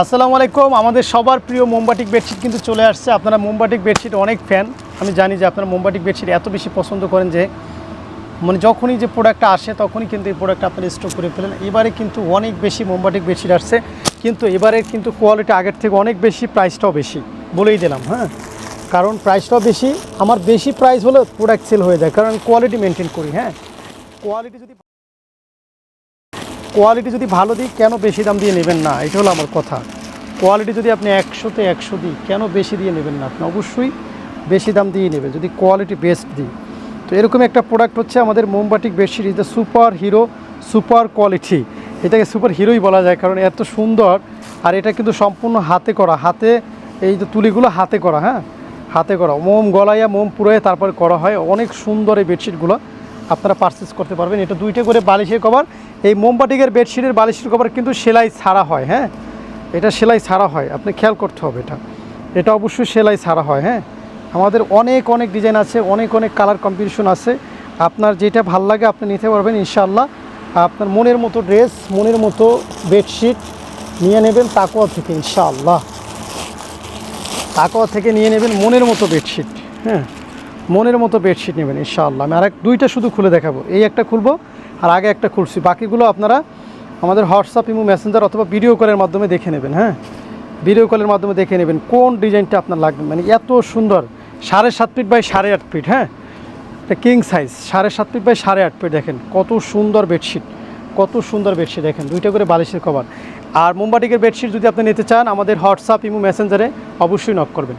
আসসালামু আলাইকুম। আমাদের সবার প্রিয় মোমবাটিক বেডশিট কিন্তু চলে আসছে। আপনারা মোমবাটিক বেডশিট অনেক ফ্যান আমি জানি যে আপনারা মোমবাটিক বেডশিট এত বেশি পছন্দ করেন যে মানে যখনই যে প্রোডাক্টটা আসে, তখনই কিন্তু এই প্রোডাক্টটা আপনারা স্টক করে ফেলেন। এবারে কিন্তু অনেক বেশি মোমবাটিক বেডশিট আসছে। কিন্তু এবারে কিন্তু কোয়ালিটি আগের থেকে অনেক বেশি প্রাইসটাও বেশি বলেই দিলাম হ্যাঁ? কারণ প্রাইসটাও বেশি। আমার বেশি প্রাইস হলে প্রোডাক্ট সেল হয়ে যায়। কারণ কোয়ালিটি মেনটেন করি হ্যাঁ? কোয়ালিটি যদি কোয়ালিটি যদি ভালো দিই, কেন বেশি দাম দিয়ে নেবেন না? এটা হলো আমার কথা। কোয়ালিটি যদি আপনি একশোতে একশো দিই, কেন বেশি দিয়ে নেবেন না আপনি? অবশ্যই বেশি দাম দিয়ে নেবেন, যদি কোয়ালিটি বেস্ট দিই। তো এরকম একটা প্রোডাক্ট হচ্ছে আমাদের মোমবাটিক bedsheet is the super hero super quality এটাকে সুপার হিরোই বলা যায়, কারণ এত সুন্দর, আর এটা কিন্তু সম্পূর্ণ হাতে করা। হাতে, এই যে তুলিগুলো হাতে করা হ্যাঁ? হাতে করা। মোম গলাইয়া মোম পুরোয় তারপর করা হয়। অনেক সুন্দর এই বেডশিটগুলো আপনারা পারচেস করতে পারবেন। এটা দুইটা করে বালিশের কভার এই মোমবাটিকের বেডশিটের বালিশের কভার কিন্তু সেলাই ছাড়া হয় হ্যাঁ? এটা সেলাই ছাড়া হয়, আপনি খেয়াল করতে হবে এটা। এটা অবশ্যই সেলাই ছাড়া হয় হ্যাঁ? আমাদের অনেক অনেক ডিজাইন আছে, অনেক অনেক কালার কম্পিটিশন আছে। আপনার যেটা ভালো লাগে আপনি নিতে পারবেন, ইনশাআল্লাহ। আপনার মনের মতো ড্রেস, মনের মতো বেডশিট নিয়ে নেবেন তাকোয়া থেকে, ইনশাআল্লাহ। তাকোয়া থেকে নিয়ে নেবেন মনের মতো বেডশিট হ্যাঁ? মনের মতো বেডশিট নেবেন, ইনশাআল্লাহ। আমি আরেক, দুইটা শুধু খুলে দেখাবো। এই একটা খুলবো আর আগে একটা খুলছি। বাকিগুলো আপনারা আমাদের হোয়াটসঅ্যাপ ইমো মেসেঞ্জার অথবা ভিডিও কলের মাধ্যমে দেখে নেবেন হ্যাঁ? ভিডিও কলের মাধ্যমে দেখে নেবেন কোন ডিজাইনটা আপনার লাগবে। মানে এত সুন্দর, সাড়ে সাত ফিট বাই সাড়ে আট ফিট হ্যাঁ? এটা কিং সাইজ সাড়ে সাত ফিট বাই সাড়ে আট ফিট দেখেন। কত সুন্দর বেডশিট কত সুন্দর বেডশিট দেখেন। দুইটা করে বালিশের কভার আর মোমবাটিকের বেডশিট যদি আপনি নিতে চান, আমাদের হোয়াটসঅ্যাপ ইমো মেসেঞ্জারে অবশ্যই নক করবেন।